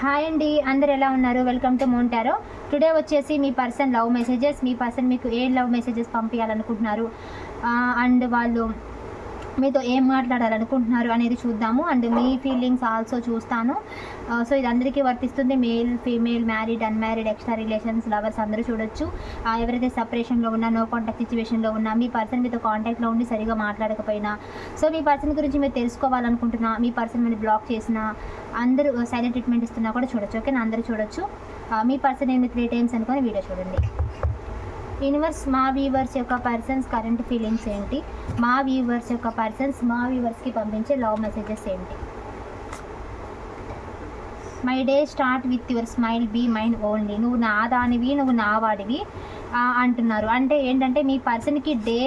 Hi అండి అందరు ఎలా ఉన్నారు? వెల్కమ్ టు మోంటారో టుడే వచ్చేసి మీ పర్సన్ లవ్ మెసేజెస్ మీ పర్సన్ మీకు ఏ లవ్ మెసేజెస్ పంపించాలనుకుంటున్నారు అండ్ వాళ్ళు మీతో ఏం మాట్లాడాలనుకుంటున్నారు అనేది చూద్దాము. అండ్ మీ ఫీలింగ్స్ ఆల్సో చూస్తాను. Uh, సో ఇది అందరికీ వర్తిస్తుంది. Male female married unmarried extra relations lovers అందరూ చూడొచ్చు. Uh, ఎవరైతే సపరేషన్లో ఉన్నా నో కాంటాక్ట్ సిచ్యువేషన్లో ఉన్నా మీ పర్సన్ మీతో కాంటాక్ట్లో ఉండి సరిగా మాట్లాడకపోయినా సో మీ పర్సన్ గురించి మీరు తెలుసుకోవాలనుకుంటున్నా మీ పర్సన్ మీరు బ్లాక్ చేసినా అందరూ uh, సైలెంట్ ట్రీట్మెంట్ ఇస్తున్నా కూడా చూడొచ్చు. ఓకేనా అందరూ చూడొచ్చు. మీ పర్సన్ ఏమి త్రీ టైమ్స్ అనుకొని వీడియో చూడండి. యూనివర్స్ మా వ్యూవర్స్ యొక్క పర్సన్స్ కరెంట్ ఫీలింగ్స్ ఏంటి? మా వ్యూవర్స్ యొక్క పర్సన్స్ మా వ్యూవర్స్కి పంపించే లవ్ మెసేజెస్ ఏంటి? My day start with your smile be mine only నువ్వు నా దానివి నువ్వు నా వాడివి అంటున్నారు. అంటే ఏంటంటే మీ పర్సన్కి డే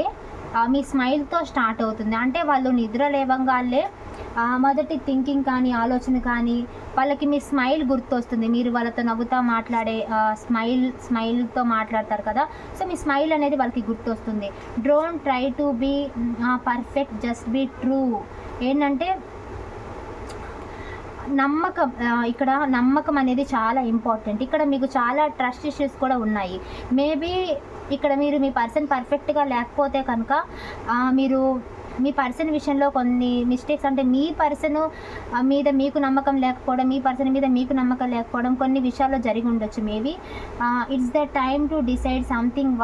మీ స్మైల్తో స్టార్ట్ అవుతుంది. అంటే వాళ్ళు నిద్ర లేవంగానే మొదటి థింకింగ్ కానీ ఆలోచన కానీ వాళ్ళకి మీ స్మైల్ గుర్తొస్తుంది. మీరు వాళ్ళతో నవ్వుతా మాట్లాడే స్మైల్ స్మైల్తో మాట్లాడతారు కదా. సో మీ స్మైల్ అనేది వాళ్ళకి గుర్తొస్తుంది. Drone try to be perfect just be true ఏంటంటే నమ్మకం ఇక్కడ నమ్మకం అనేది చాలా ఇంపార్టెంట్ ఇక్కడ మీకు చాలా ట్రస్ట్ ఇష్యూస్ కూడా ఉన్నాయి. మేబీ ఇక్కడ మీరు మీ పర్సన్ పర్ఫెక్ట్గా లేకపోతే కనుక మీరు మీ పర్సన్ విషయంలో కొన్ని మిస్టేక్స్ అంటే మీ పర్సన్ మీద మీకు నమ్మకం లేకపోవడం మీ పర్సన్ మీద మీకు నమ్మకం లేకపోవడం కొన్ని విషయాల్లో జరిగి ఉండొచ్చు maybe. It's the time to decide something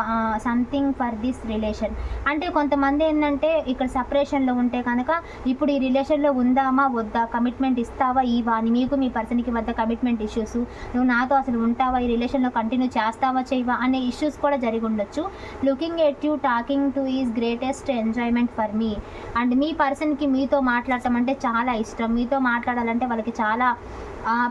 something for this relation అంటే కొంతమంది ఏంటంటే ఇక్కడ సపరేషన్లో ఉంటే కనుక ఇప్పుడు ఈ రిలేషన్లో ఉందామా వద్దా కమిట్మెంట్ ఇస్తావా ఇవా అని మీకు మీ పర్సన్కి వద్ద కమిట్మెంట్ ఇష్యూస్ నువ్వు నాతో అసలు ఉంటావా ఈ రిలేషన్లో కంటిన్యూ చేస్తావా చేయవా అనే ఇష్యూస్ కూడా జరిగి ఉండొచ్చు. Looking at you talking to is greatest enjoyment for me and మీ పర్సన్కి మీతో మాట్లాడటం అంటే చాలా ఇష్టం. మీతో మాట్లాడాలంటే వాళ్ళకి చాలా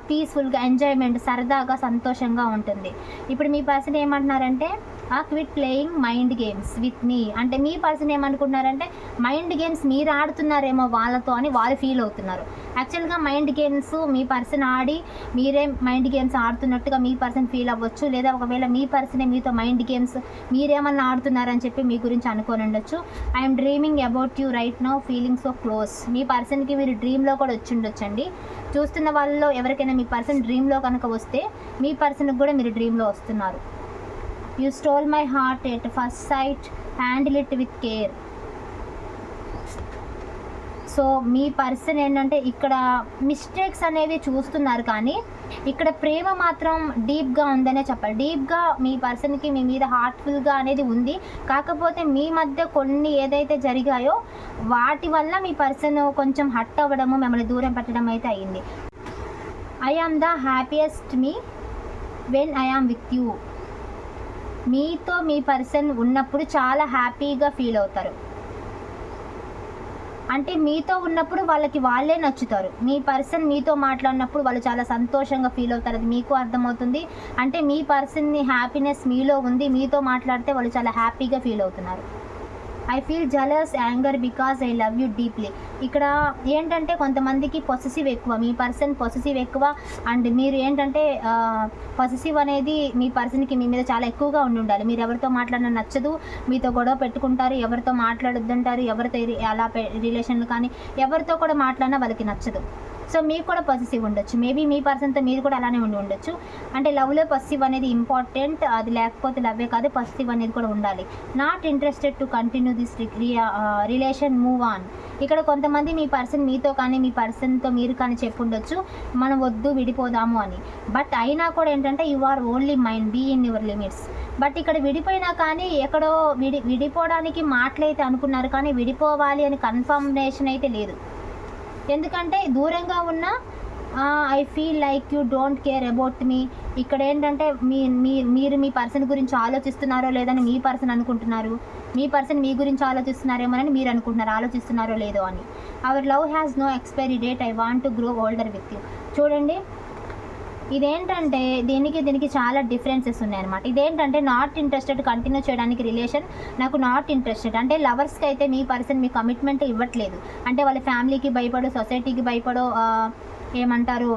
పీస్ఫుల్గా ఎంజాయ్మెంట్ సరదాగా సంతోషంగా ఉంటుంది. ఇప్పుడు మీ పర్సన్ ఏమంటున్నారంటే ఆ quit playing mind games with me అంటే మీ పర్సన్ ఏమనుకుంటున్నారంటే మైండ్ గేమ్స్ మీరు ఆడుతున్నారేమో వాళ్ళతో అని వాళ్ళు ఫీల్ అవుతున్నారు. యాక్చువల్గా మైండ్ గేమ్స్ మీ పర్సన్ ఆడి మీరే మైండ్ గేమ్స్ ఆడుతున్నట్టుగా మీ పర్సన్ ఫీల్ అవ్వచ్చు. లేదా ఒకవేళ మీ పర్సనే మీతో మైండ్ గేమ్స్ మీరేమన్నా ఆడుతున్నారని చెప్పి మీ గురించి అనుకొని ఉండొచ్చు. I'm dreaming about you right now feeling so close మీ పర్సన్కి మీరు డ్రీమ్లో కూడా వచ్చి ఉండొచ్చండి. చూస్తున్న వాళ్ళలో ఎవరికైనా మీ పర్సన్ డ్రీమ్లో కనుక వస్తే మీ పర్సన్కి కూడా మీరు డ్రీమ్లో వస్తున్నారు. You stole my heart at first sight handle it with care so me person ఏంటంటే ఇక్కడ మిస్టేక్స్ అనేవి చూస్తున్నారు కానీ ఇక్కడ ప్రేమ మాత్రం డీప్గా ఉందనే చెప్పాలి. డీప్గా మీ పర్సన్కి మీ మీద హార్ట్ఫుల్గా అనేది ఉంది. కాకపోతే మీ మధ్య కొన్ని ఏదైతే జరిగాయో వాటి వల్ల మీ పర్సన్ కొంచెం హట్ అవ్వడము మిమ్మల్ని దూరం పెట్టడం అయితే అయ్యింది. I am the happiest me when I am with you మీతో మీ పర్సన్ ఉన్నప్పుడు చాలా హ్యాపీగా ఫీల్ అవుతారు. అంటే మీతో ఉన్నప్పుడు వాళ్ళకి వాళ్ళే నచ్చుతారు. మీ పర్సన్ మీతో మాట్లాడినప్పుడు వాళ్ళు చాలా సంతోషంగా ఫీల్ అవుతారు. అది మీకు అర్థమవుతుంది. అంటే మీ పర్సన్ని హ్యాపీనెస్ మీలో ఉంది. మీతో మాట్లాడితే వాళ్ళు చాలా హ్యాపీగా ఫీల్ అవుతున్నారు. I feel jealous anger because I love you deeply ఇక్కడ ఏంటంటే కొంతమందికి పొసెసివ్ ఎక్కువ. మీ పర్సన్ పొసెసివ్ ఎక్కువ. అండ్ మీరు ఏంటంటే పొసెసివ్ అనేది మీ పర్సన్కి మీ మీద చాలా ఎక్కువగా ఉండి ఉండాలి మీరు ఎవరితో మాట్లాడినా నచ్చదు. మీతో గొడవ పెట్టుకుంటారు. ఎవరితో మాట్లాడొద్దంటారు. ఎవరితో అలా రిలేషన్లు కానీ ఎవరితో కూడా మాట్లాడినా వాళ్ళకి నచ్చదు. సో మీకు కూడా పసిసివ్ ఉండొచ్చు. మేబీ మీ పర్సన్తో మీరు కూడా అలానే ఉండి ఉండొచ్చు. అంటే లవ్లో పసిసివ్ అనేది ఇంపార్టెంట్ అది లేకపోతే లవ్వే కాదు పసిసివ్ అనేది కూడా ఉండాలి. Not interested to continue this relation move on ఇక్కడ కొంతమంది మీ పర్సన్ మీతో కానీ మీ పర్సన్తో మీరు కానీ చెప్పుండొచ్చు మనం వద్దు విడిపోదాము అని. బట్ అయినా కూడా ఏంటంటే you are only mind be in your limits but ఇక్కడ విడిపోయినా కానీ ఎక్కడో విడి విడిపోవడానికి మాటలైతే అనుకున్నారు కానీ విడిపోవాలి అని కన్ఫర్మేషన్ అయితే లేదు. ఎందుకంటే దూరంగా ఉన్న I feel like you don't care about మీ ఇక్కడ ఏంటంటే మీ మీ మీరు మీ పర్సన్ గురించి ఆలోచిస్తున్నారో లేదని మీ పర్సన్ అనుకుంటున్నారు. మీ పర్సన్ మీ గురించి ఆలోచిస్తున్నారేమోనని మీరు అనుకుంటున్నారు. ఆలోచిస్తున్నారో లేదో అని. Our love has no expiry date I want to grow older with you చూడండి ఇదేంటంటే దీనికి దీనికి చాలా డిఫరెన్సెస్ ఉన్నాయన్నమాట. ఇదేంటంటే నాట్ ఇంట్రెస్టెడ్ కంటిన్యూ చేయడానికి రిలేషన్ నాకు నాట్ ఇంట్రెస్టెడ్ అంటే లవర్స్కి అయితే మీ పర్సన్ మీ కమిట్మెంట్ ఇవ్వట్లేదు. అంటే వాళ్ళ ఫ్యామిలీకి భయపడో సొసైటీకి భయపడో ఏమంటారు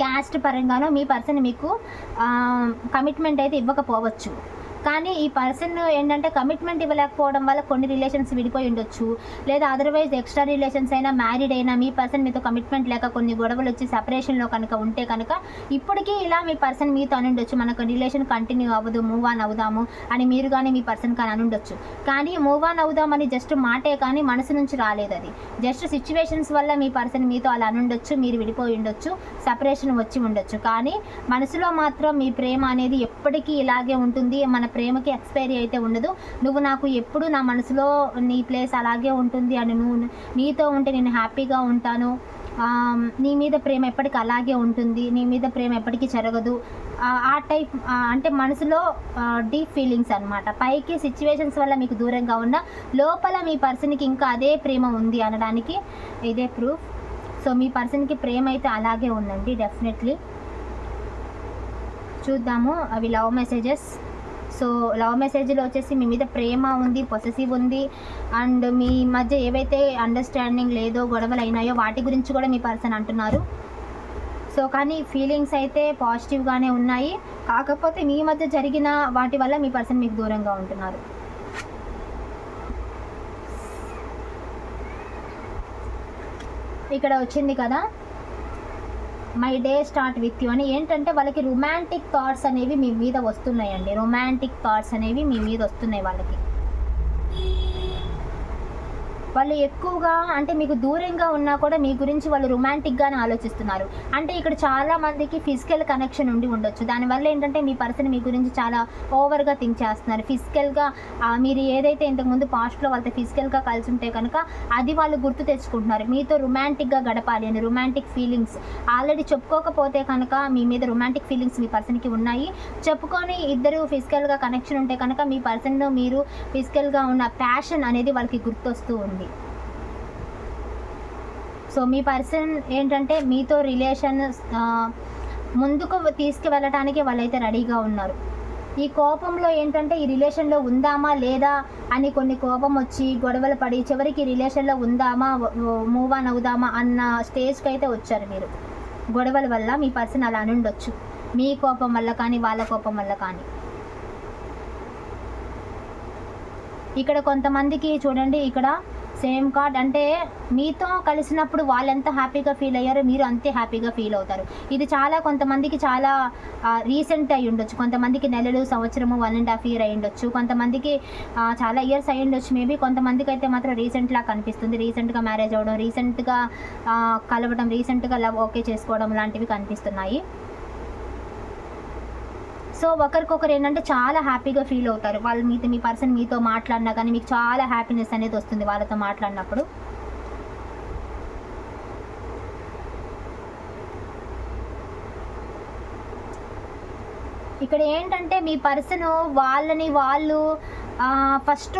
క్యాస్ట్ పరంగానో మీ పర్సన్ మీకు కమిట్మెంట్ అయితే ఇవ్వకపోవచ్చు. కానీ ఈ పర్సన్ ఏంటంటే కమిట్మెంట్ ఇవ్వలేకపోవడం వల్ల కొన్ని రిలేషన్స్ విడిపోయి ఉండొచ్చు. లేదా అదర్వైజ్ ఎక్స్ట్రా రిలేషన్స్ అయినా మ్యారీడ్ అయినా మీ పర్సన్ మీతో కమిట్మెంట్ లేక కొన్ని గొడవలు వచ్చి సపరేషన్లో కనుక ఉంటే కనుక ఇప్పటికీ ఇలా మీ పర్సన్ మీతో అని ఉండొచ్చు మనకు రిలేషన్ కంటిన్యూ అవ్వదు మూవ్ ఆన్ అవుదాము అని మీరు కానీ మీ పర్సన్ కానీ అని ఉండొచ్చు కానీ మూవ్ ఆన్ అవుదామని జస్ట్ మాటే కానీ మనసు నుంచి రాలేదు అది. జస్ట్ సిచ్యువేషన్స్ వల్ల మీ పర్సన్ మీతో అలా అనుండొచ్చు మీరు విడిపోయి ఉండొచ్చు సపరేషన్ వచ్చి ఉండొచ్చు. కానీ మనసులో మాత్రం మీ ప్రేమ అనేది ఎప్పటికీ ఇలాగే ఉంటుంది. మన ప్రేమకి ఎక్స్పైరీ అయితే ఉండదు. నువ్వు నాకు ఎప్పుడు నా మనసులో నీ ప్లేస్ అలాగే ఉంటుంది అని నువ్వు నీతో ఉంటే నేను హ్యాపీగా ఉంటాను. నీ మీద ప్రేమ ఎప్పటికీ అలాగే ఉంటుంది. నీ మీద ప్రేమ ఎప్పటికీ జరగదు ఆ, టైప్ అంటే మనసులో డీప్ ఫీలింగ్స్ అనమాట పైకి సిచ్యువేషన్స్ వల్ల మీకు దూరంగా ఉన్న లోపల మీ పర్సన్కి ఇంకా అదే ప్రేమ ఉంది అనడానికి ఇదే ప్రూఫ్ సో మీ పర్సన్కి ప్రేమ అయితే అలాగే ఉందండి డెఫినెట్లీ చూద్దాము అవి లవ్ మెసేజెస్ సో లవ్ మెసేజ్లో వచ్చేసి మీ మీద ప్రేమ ఉంది పొసెసివ్ ఉంది. అండ్ మీ మధ్య ఏవైతే అండర్స్టాండింగ్ లేదో గొడవలు అయినాయో వాటి గురించి కూడా మీ పర్సన్ అంటున్నారు. సో కానీ ఫీలింగ్స్ అయితే పాజిటివ్గానే ఉన్నాయి. కాకపోతే మీ మధ్య జరిగిన వాటి వల్ల మీ పర్సన్ మీకు దూరంగా ఉంటున్నారు. ఇక్కడ వచ్చింది కదా? My day start with you అని ఏంటంటే వాళ్ళకి రొమాంటిక్ థాట్స్ అనేవి మీ మీద వస్తున్నాయండి. రొమాంటిక్ థాట్స్ అనేవి మీ మీద వస్తున్నాయి వాళ్ళకి. వాళ్ళు ఎక్కువగా అంటే మీకు దూరంగా ఉన్నా కూడా మీ గురించి వాళ్ళు రొమాంటిక్గానే ఆలోచిస్తున్నారు. అంటే ఇక్కడ చాలా మందికి ఫిజికల్ కనెక్షన్ ఉండి ఉండొచ్చు. దానివల్ల ఏంటంటే మీ పర్సన్ మీ గురించి చాలా ఓవర్గా థింక్ చేస్తున్నారు. ఫిజికల్గా మీరు ఏదైతే ఇంతకుముందు పాస్ట్లో వాళ్ళతో ఫిజికల్గా కలిసి ఉంటే కనుక అది వాళ్ళు గుర్తు తెచ్చుకుంటున్నారు. మీతో రొమాంటిక్గా గడపాలి అని రొమాంటిక్ ఫీలింగ్స్ ఆల్రెడీ చెప్పుకోకపోతే కనుక మీ మీద రొమాంటిక్ ఫీలింగ్స్ మీ పర్సన్కి ఉన్నాయి. చెప్పుకొని ఇద్దరు ఫిజికల్గా కనెక్షన్ ఉంటే కనుక మీ పర్సన్లో మీరు ఫిజికల్గా ఉన్న ప్యాషన్ అనేది వాళ్ళకి గుర్తొస్తూ ఉంది. సో మీ పర్సన్ ఏంటంటే మీతో రిలేషన్ ముందుకు తీసుకువెళ్ళటానికి వాళ్ళైతే రెడీగా ఉన్నారు. ఈ కోపంలో ఏంటంటే ఈ రిలేషన్లో ఉందామా లేదా అని కొన్ని కోపం వచ్చి గొడవలు పడి చివరికి రిలేషన్లో ఉందామా మూవ్ ఆన్ అవుదామా అన్న స్టేజ్కి అయితే వచ్చారు మీరు. గొడవల వల్ల మీ పర్సన్ అలా అని ఉండొచ్చు మీ కోపం వల్ల కానీ వాళ్ళ కోపం వల్ల కానీ. ఇక్కడ కొంతమందికి చూడండి ఇక్కడ సేమ్ కార్డ్ అంటే మీతో కలిసినప్పుడు వాళ్ళు ఎంత హ్యాపీగా ఫీల్ అయ్యారో మీరు అంతే హ్యాపీగా ఫీల్ అవుతారు. ఇది చాలా కొంతమందికి చాలా రీసెంట్ అయి ఉండొచ్చు. కొంతమందికి నెలలు సంవత్సరము వన్ అండ్ హాఫ్ ఇయర్ అయి ఉండొచ్చు. కొంతమందికి చాలా ఇయర్స్ అయి ఉండొచ్చు మేబీ. కొంతమందికి అయితే మాత్రం రీసెంట్లా కనిపిస్తుంది. రీసెంట్గా మ్యారేజ్ అవ్వడం రీసెంట్గా కలవడం రీసెంట్గా లవ్ ఓకే చేసుకోవడం లాంటివి కనిపిస్తున్నాయి. సో ఒకరికొకరు ఏంటంటే చాలా హ్యాపీగా ఫీల్ అవుతారు. వాళ్ళు మీతో మీ పర్సన్ మీతో మాట్లాడినా కానీ మీకు చాలా హ్యాపీనెస్ అనేది వస్తుంది వాళ్ళతో మాట్లాడినప్పుడు. ఇక్కడ ఏంటంటే మీ పర్సన్ వాళ్ళని వాళ్ళు ఫస్ట్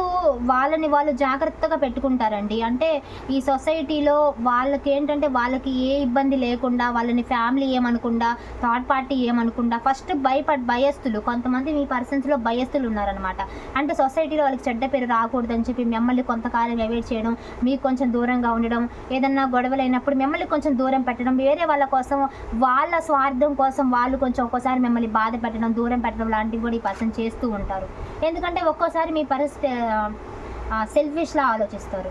వాళ్ళని వాళ్ళు జాగ్రత్తగా పెట్టుకుంటారండి. అంటే ఈ సొసైటీలో వాళ్ళకి ఏంటంటే వాళ్ళకి ఏ ఇబ్బంది లేకుండా వాళ్ళని ఫ్యామిలీ ఏమనకుండా థర్డ్ పార్టీ ఏమనకుండా ఫస్ట్ భయపడ్ భయస్థులు కొంతమంది మీ పర్సన్స్లో భయస్తులు ఉన్నారనమాట అంటే సొసైటీలో వాళ్ళకి చెడ్డ పేరు రాకూడదని చెప్పి మిమ్మల్ని కొంతకాలం అవాయిడ్ చేయడం మీకు కొంచెం దూరంగా ఉండడం ఏదన్నా గొడవలు అయినప్పుడు మిమ్మల్ని కొంచెం దూరం పెట్టడం వేరే వాళ్ళ కోసం వాళ్ళ స్వార్థం కోసం వాళ్ళు కొంచెం ఒక్కోసారి మిమ్మల్ని బాధ పెట్టడం దూరం పెట్టడం లాంటివి కూడా ఈ పర్సన్ చేస్తూ ఉంటారు. ఎందుకంటే ఒక్కోసారి మీ పరిస్థితి సెల్ఫిష్లా ఆలోచిస్తారు.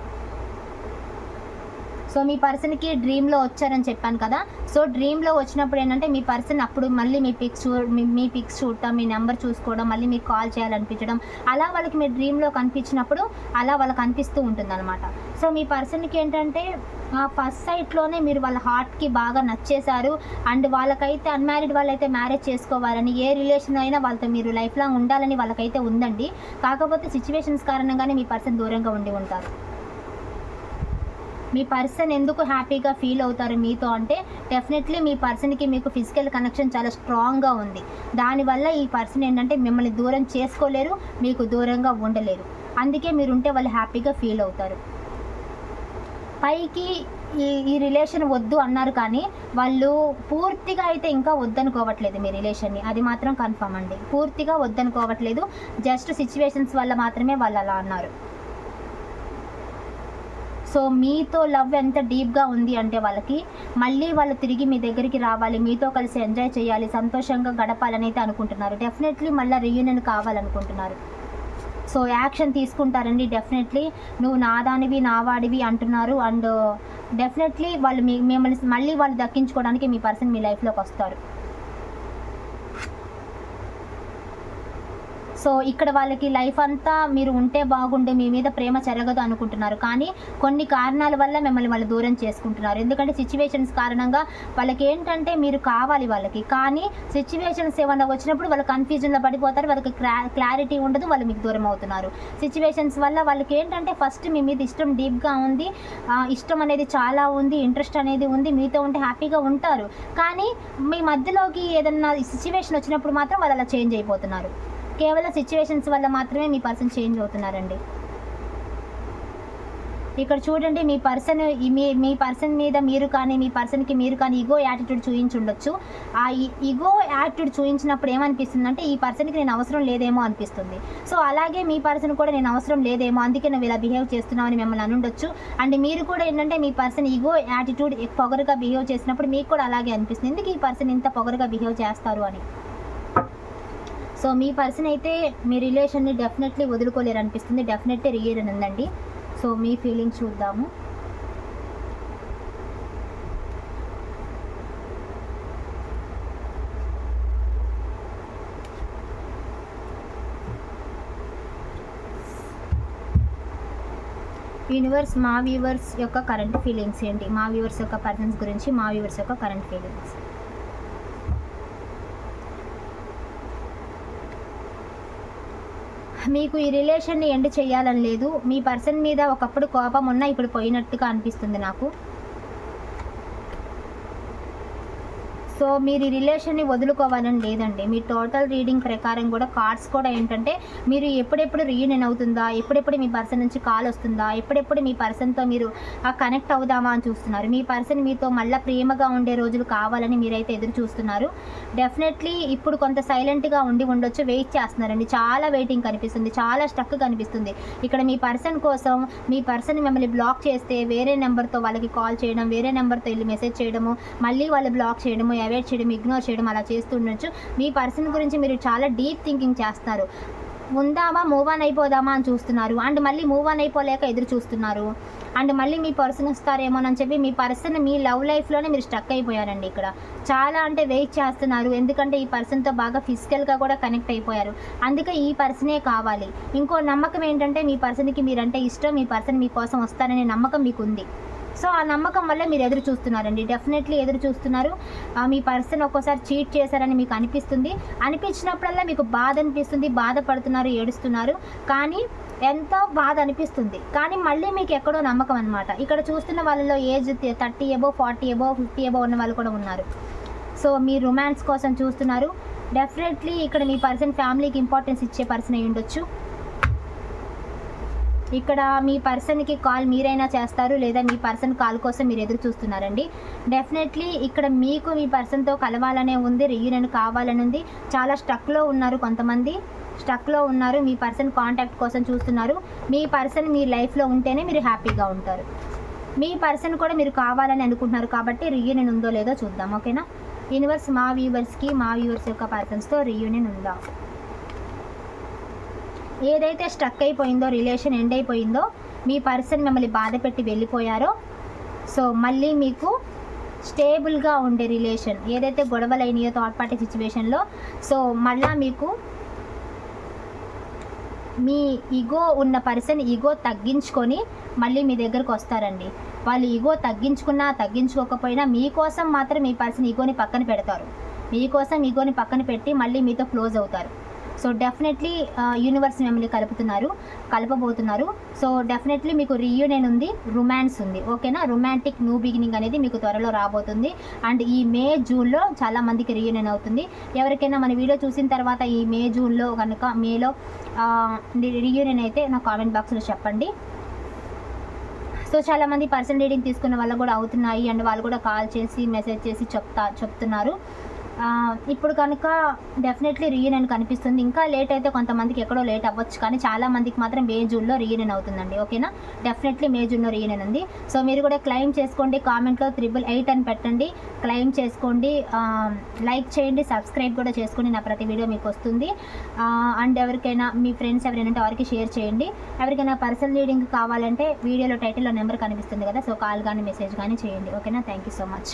సో మీ పర్సన్కి డ్రీమ్లో వచ్చారని చెప్పాను కదా. సో డ్రీమ్లో వచ్చినప్పుడు ఏంటంటే మీ పర్సన్ అప్పుడు మళ్ళీ మీ పిక్స్ చూ మీ- పిక్స్ చూడటం మీ నెంబర్ చూసుకోవడం మళ్ళీ మీకు కాల్ చేయాలనిపించడం అలా వాళ్ళకి మీ డ్రీమ్లో కనిపించినప్పుడు అలా వాళ్ళకి అనిపిస్తూ ఉంటుంది అనమాట సో మీ పర్సన్కి ఏంటంటే ఫస్ట్ సైట్లోనే మీరు వాళ్ళ హార్ట్కి బాగా నచ్చేశారు. అండ్ వాళ్ళకైతే అన్మ్యారీడ్ వాళ్ళైతే మ్యారేజ్ చేసుకోవాలని ఏ రిలేషన్ అయినా వాళ్ళతో మీరు లైఫ్ లాంగ్ ఉండాలని వాళ్ళకైతే ఉందండి. కాకపోతే సిచ్యువేషన్స్ కారణంగానే మీ పర్సన్ దూరంగా ఉండి ఉంటారు. మీ పర్సన్ ఎందుకు హ్యాపీగా ఫీల్ అవుతారు మీతో అంటే డెఫినెట్లీ మీ పర్సన్కి మీకు ఫిజికల్ కనెక్షన్ చాలా స్ట్రాంగ్గా ఉంది. దానివల్ల ఈ పర్సన్ ఏంటంటే మిమ్మల్ని దూరం చేసుకోలేరు మీకు దూరంగా ఉండలేరు. అందుకే మీరు ఉంటే వాళ్ళు హ్యాపీగా ఫీల్ అవుతారు. పైకి ఈ ఈ రిలేషన్ వద్దు అన్నారు కానీ వాళ్ళు పూర్తిగా అయితే ఇంకా వద్దనుకోవట్లేదు మీ రిలేషన్ని. అది మాత్రం కన్ఫర్మ్ అండి. పూర్తిగా వద్దనుకోవట్లేదు. జస్ట్ సిచ్యువేషన్స్ వల్ల మాత్రమే వాళ్ళు అలా అన్నారు. సో మీతో లవ్ ఎంత డీప్గా ఉంది అంటే వాళ్ళకి మళ్ళీ వాళ్ళు తిరిగి మీ దగ్గరికి రావాలి మీతో కలిసి ఎంజాయ్ చేయాలి సంతోషంగా గడపాలని అయితే అనుకుంటున్నారు. డెఫినెట్లీ మళ్ళీ రీయూనియన్ కావాలనుకుంటున్నారు. సో యాక్షన్ తీసుకుంటారండి డెఫినెట్లీ నువ్వు నాదానివి నావాడివి అంటున్నారు అండ్ డెఫినెట్లీ వాళ్ళు మీ మిమ్మల్ని మళ్ళీ వాళ్ళు దక్కించుకోవడానికి మీ పర్సన్ మీ లైఫ్లోకి వస్తారు. సో ఇక్కడ వాళ్ళకి లైఫ్ అంతా మీరు ఉంటే బాగుండే మీ మీద ప్రేమ చెరగదు అనుకుంటున్నారు. కానీ కొన్ని కారణాల వల్ల మిమ్మల్ని వాళ్ళు దూరం చేసుకుంటున్నారు. ఎందుకంటే సిచ్యువేషన్స్ కారణంగా వాళ్ళకి ఏంటంటే మీరు కావాలి వాళ్ళకి. కానీ సిచ్యువేషన్స్ ఏమైనా వచ్చినప్పుడు వాళ్ళు కన్ఫ్యూజన్లో పడిపోతారు. వాళ్ళకి క్లారిటీ ఉండదు. వాళ్ళు మీకు దూరం అవుతున్నారు. సిచ్యువేషన్స్ వల్ల వాళ్ళకి ఏంటంటే ఫస్ట్ మీ మీద ఇష్టం డీప్గా ఉంది. ఇష్టం అనేది చాలా ఉంది. ఇంట్రెస్ట్ అనేది ఉంది. మీతో ఉంటే హ్యాపీగా ఉంటారు. కానీ మీ మధ్యలోకి ఏదన్నా సిచ్యువేషన్ వచ్చినప్పుడు మాత్రం వాళ్ళు అలా చేంజ్ అయిపోతున్నారు. కేవలం సిచ్యువేషన్స్ వల్ల మాత్రమే మీ పర్సన్ చేంజ్ అవుతున్నారండి. ఇక్కడ చూడండి మీ పర్సన్ మీ మీ పర్సన్ మీద మీరు కానీ మీ పర్సన్కి మీరు కానీ ఇగో యాటిట్యూడ్ చూయించుండొచ్చు. ఆ ఇగో యాటిట్యూడ్ చూయించినప్పుడు ఏమనిపిస్తుంది అంటే ఈ పర్సన్కి నేను అవసరం లేదేమో అనిపిస్తుంది. సో అలాగే మీ పర్సన్ కూడా నేను అవసరం లేదేమో అందుకే నువ్వు ఇలా బిహేవ్ చేస్తున్నావు మిమ్మల్ని అనుండొచ్చు. అండ్ మీరు కూడా ఏంటంటే మీ పర్సన్ ఇగో యాటిట్యూడ్ పొగరుగా బిహేవ్ చేసినప్పుడు మీకు కూడా అలాగే అనిపిస్తుంది. ఎందుకు ఈ పర్సన్ ఇంత పొగరుగా బిహేవ్ చేస్తారు అని? సో మీ పర్సన్ అయితే మీ రిలేషన్ని డెఫినెట్లీ వదులుకోలేరు అనిపిస్తుంది. డెఫినెట్లీ రియర్ ఉందండి. సో మీ ఫీలింగ్స్ చూద్దాము. యూనివర్స్ మా వ్యూవర్స్ యొక్క కరెంట్ ఫీలింగ్స్ ఏంటి? మా వ్యూవర్స్ యొక్క పర్సన్స్ గురించి మా వ్యూవర్స్ యొక్క కరెంట్ ఫీలింగ్స్. మీకు ఈ రిలేషన్ని ఎండ్ చేయాలని లేదు. మీ పర్సన్ మీద ఒకప్పుడు కోపం ఉన్నా ఇప్పుడు పోయినట్టుగా అనిపిస్తుంది నాకు. సో మీరు ఈ రిలేషన్ని వదులుకోవాలని లేదండి. మీ టోటల్ రీడింగ్ ప్రకారం కూడా కార్డ్స్ కూడా ఏంటంటే మీరు ఎప్పుడెప్పుడు రీయూనియన్ అవుతుందా ఎప్పుడెప్పుడు మీ పర్సన్ నుంచి కాల్ వస్తుందా ఎప్పుడెప్పుడు మీ పర్సన్తో మీరు కనెక్ట్ అవుదామా అని చూస్తున్నారు. మీ పర్సన్ మీతో మళ్ళీ ప్రేమగా ఉండే రోజులు కావాలని మీరైతే ఎదురు చూస్తున్నారు. డెఫినెట్లీ ఇప్పుడు కొంత సైలెంట్గా ఉండి ఉండొచ్చు వెయిట్ చేస్తున్నారండి. చాలా వెయిటింగ్ కనిపిస్తుంది చాలా స్టక్ కనిపిస్తుంది. ఇక్కడ మీ పర్సన్ కోసం మీ పర్సన్ మిమ్మల్ని బ్లాక్ చేస్తే వేరే నెంబర్తో వాళ్ళకి కాల్ చేయడం వేరే నెంబర్తో వెళ్ళి మెసేజ్ చేయడము మళ్ళీ వాళ్ళు బ్లాక్ చేయడము అవాయిడ్ చేయడం ఇగ్నోర్ చేయడం అలా చేస్తుండొచ్చు మీ పర్సన్ గురించి మీరు చాలా డీప్ థింకింగ్ చేస్తారు. ఉందామా? మూవ్ ఆన్ అయిపోదామా అని చూస్తున్నారు. అండ్ మళ్ళీ మూవ్ ఆన్ అయిపోలేక ఎదురు చూస్తున్నారు. అండ్ మళ్ళీ మీ పర్సన్ వస్తారేమోనని చెప్పి మీ పర్సన్ మీ లవ్ లైఫ్లోనే మీరు స్టక్ అయిపోయారండి ఇక్కడ. చాలా అంటే వెయిట్ చేస్తున్నారు. ఎందుకంటే ఈ పర్సన్తో బాగా ఫిజికల్గా కూడా కనెక్ట్ అయిపోయారు. అందుకే ఈ పర్సనే కావాలి. ఇంకో నమ్మకం ఏంటంటే మీ పర్సన్కి మీరంటే ఇష్టం. మీ పర్సన్ మీకోసం వస్తారనే నమ్మకం మీకు ఉంది సో ఆ నమ్మకం వల్ల మీరు ఎదురు చూస్తున్నారండి. డెఫినెట్లీ ఎదురు చూస్తున్నారు. ఆ, మీ పర్సన్ ఒక్కోసారి చీట్ చేశారని మీకు అనిపిస్తుంది. అనిపించినప్పుడల్లా మీకు బాధ అనిపిస్తుంది. బాధపడుతున్నారు ఏడుస్తున్నారు. కానీ ఎంతో బాధ అనిపిస్తుంది. కానీ మళ్ళీ మీకు ఎక్కడో నమ్మకం అనమాట ఇక్కడ చూస్తున్న వాళ్ళలో age thirty above forty above fifty above ఉన్న వాళ్ళు కూడా ఉన్నారు. సో మీరు రొమాన్స్ కోసం చూస్తున్నారు. డెఫినెట్లీ ఇక్కడ మీ పర్సన్ ఫ్యామిలీకి ఇంపార్టెన్స్ ఇచ్చే పర్సన్ అయి ఉండొచ్చు ఇక్కడ మీ పర్సన్కి కాల్ మీరైనా చేస్తారు లేదా మీ పర్సన్ కాల్ కోసం మీరు ఎదురు చూస్తున్నారండి. డెఫినెట్లీ ఇక్కడ మీకు మీ పర్సన్తో కలవాలనే ఉంది రీయూనియన్ కావాలని ఉంది. చాలా స్టక్లో ఉన్నారు కొంతమంది. స్టక్లో ఉన్నారు మీ పర్సన్ కాంటాక్ట్ కోసం చూస్తున్నారు. మీ పర్సన్ మీ లైఫ్లో ఉంటేనే మీరు హ్యాపీగా ఉంటారు. మీ పర్సన్ కూడా మీరు కావాలని అనుకుంటున్నారు కాబట్టి రీయూనియన్ ఉందో లేదో చూద్దాం ఓకేనా? యూనివర్స్ మా వ్యూవర్స్కి మా వ్యూవర్స్ యొక్క పర్సన్స్తో రీయూనియన్ ఉందా? ఏదైతే స్ట్రక్ అయిపోయిందో రిలేషన్ ఎండ్ అయిపోయిందో మీ పర్సన్ మిమ్మల్ని బాధ పెట్టి వెళ్ళిపోయారో సో మళ్ళీ మీకు స్టేబుల్గా ఉండే రిలేషన్ ఏదైతే గొడవలు అయినాయో థర్డ్ పార్టీ సిచ్యువేషన్లో సో మళ్ళా మీకు మీ ఈగో ఉన్న పర్సన్ ఈగో తగ్గించుకొని మళ్ళీ మీ దగ్గరకు వస్తారండి. వాళ్ళు ఈగో తగ్గించుకున్నా తగ్గించుకోకపోయినా మీకోసం మాత్రం మీ పర్సన్ ఈగోని పక్కన పెడతారు. మీకోసం ఈగోని పక్కన పెట్టి మళ్ళీ మీతో క్లోజ్ అవుతారు. సో డెఫినెట్లీ యూనివర్స్ మిమ్మల్ని కలుపుతున్నారు కలపబోతున్నారు. సో డెఫినెట్లీ మీకు రీయూనియన్ ఉంది రొమాన్స్ ఉంది. ఓకేనా రొమాంటిక్ న్యూ బిగినింగ్ అనేది మీకు త్వరలో రాబోతుంది. అండ్ ఈ మే జూన్లో చాలా మందికి రీయూనియన్ అవుతుంది. ఎవరికైనా మన వీడియో చూసిన తర్వాత ఈ మే జూన్లో కనుక మేలో రీయూనియన్ అయితే నా కామెంట్ బాక్స్లో చెప్పండి. సో చాలామంది పర్సన్ రీడింగ్ తీసుకున్న వాళ్ళు కూడా అవుతున్నాయి. అండ్ వాళ్ళు కూడా కాల్ చేసి మెసేజ్ చేసి చెప్తా చెప్తున్నారు. ఇప్పుడు కనుక డెఫినెట్లీ రీయూనియన్ కనిపిస్తుంది. ఇంకా లేట్ అయితే కొంతమందికి ఎక్కడో లేట్ అవ్వచ్చు. కానీ చాలా మందికి మాత్రం మే జూన్లో రీయూనియన్ అవుతుందండి. ఓకేనా డెఫినెట్లీ మే జూన్లో రీయూనియన్ ఉంది. సో మీరు కూడా క్లెయిమ్ చేసుకోండి. కామెంట్లో త్రిబుల్ ఎయిట్ అని పెట్టండి. క్లెయిమ్ చేసుకోండి. లైక్ చేయండి. సబ్స్క్రైబ్ కూడా చేసుకోండి నా ప్రతి వీడియో మీకు వస్తుంది. అండ్ ఎవరికైనా మీ ఫ్రెండ్స్ ఎవరైనా ఉంటే వారికి షేర్ చేయండి. ఎవరికైనా పర్సనల్ రీడింగ్ కావాలంటే వీడియోలో టైటిల్లో నెంబర్ కనిపిస్తుంది కదా. సో కాల్ కానీ మెసేజ్ కానీ చేయండి. ఓకేనా థ్యాంక్ యూ సో మచ్